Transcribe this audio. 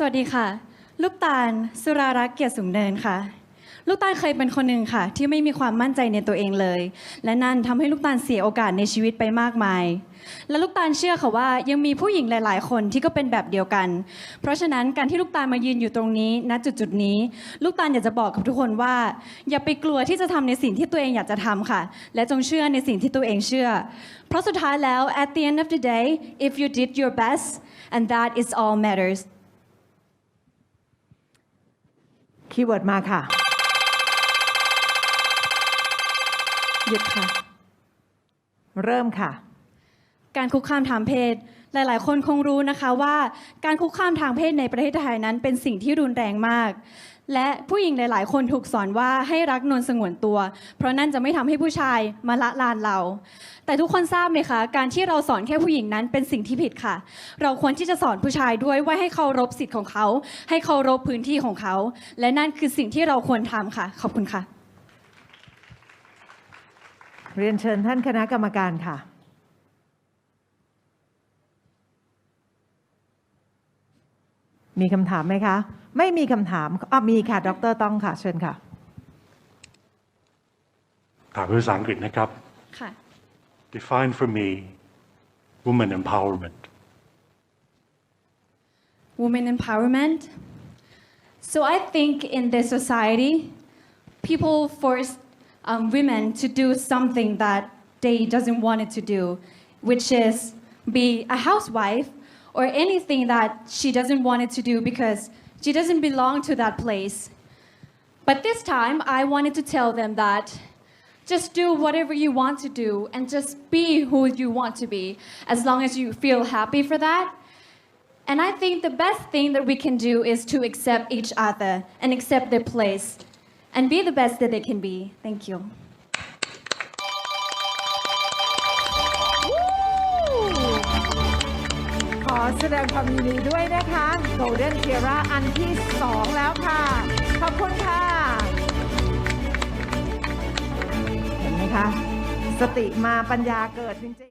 สวัสดีค่ะ ลูกตาลสุรารักษ์เกียรติสูงเนินค่ะ ลูกตาลเคยเป็นคนหนึ่งค่ะ ที่ไม่มีความมั่นใจในตัวเองเลย และนั่นทำให้ลูกตาลเสียโอกาสในชีวิตไปมากมาย และลูกตาลเชื่อค่ะว่ายังมีผู้หญิงหลาย ๆ คนที่ก็เป็นแบบเดียวกัน เพราะฉะนั้นการที่ลูกตาลมายืนอยู่ตรงนี้ณจุดๆนี้ ลูกตาลอยากจะบอกกับทุกคนว่า อย่าไปกลัวที่จะทำในสิ่งที่ตัวเองอยากจะทำค่ะ และจงเชื่อในสิ่งที่ตัวเองเชื่อ เพราะสุดท้ายแล้ว at the end of the day if you did your best and that is all matters คีย์เวิร์ดมาค่ะ หยุดค่ะ เริ่มค่ะ การคุกคามทางเพศ หลาย ๆ คนคงรู้นะคะว่า การคุกคามทางเพศในประเทศไทยนั้นเป็นสิ่งที่รุนแรงมาก และผู้หญิงหลาย ๆ คนถูกสอนว่าให้รักนวลสงวนตัว เพราะนั่นจะไม่ทำให้ผู้ชายมาละลานเรา แต่ทุกคนทราบไหมคะ การที่เราสอนแค่ผู้หญิงนั้นเป็นสิ่งที่ผิดค่ะ เราควรที่จะสอนผู้ชายด้วยว่าให้เคารพสิทธิ์ของเขา ให้เคารพพื้นที่ของเขา และนั่นคือสิ่งที่เราควรทำค่ะ ขอบคุณค่ะ เรียนเชิญท่านคณะกรรมการค่ะ มีคำถามไหมคะ ไม่มีคำถามอะมีค่ะ ดรต้องค่ะ เชิญค่ะถามเป็นภาษาอังกฤษนะครับ ค่ะ define for me woman empowerment Woman empowerment. So I think in this society, people force um, women to do something that they doesn't want it to do, which is be a housewife or anything that she doesn't want it to do because she doesn't belong to that place. But this time, I wanted to tell them that just do whatever you want to do and just be who you want to be, as long as you feel happy for that. And I think the best thing that we can do is to accept each other and accept their place and be the best that they can be. Thank you. ขอแสดงความยินดีด้วยนะคะ Golden Tiara อันที่ 2 แล้วค่ะ ขอบคุณค่ะ นไหมคะ สติมาปัญญาเกิดจริงๆ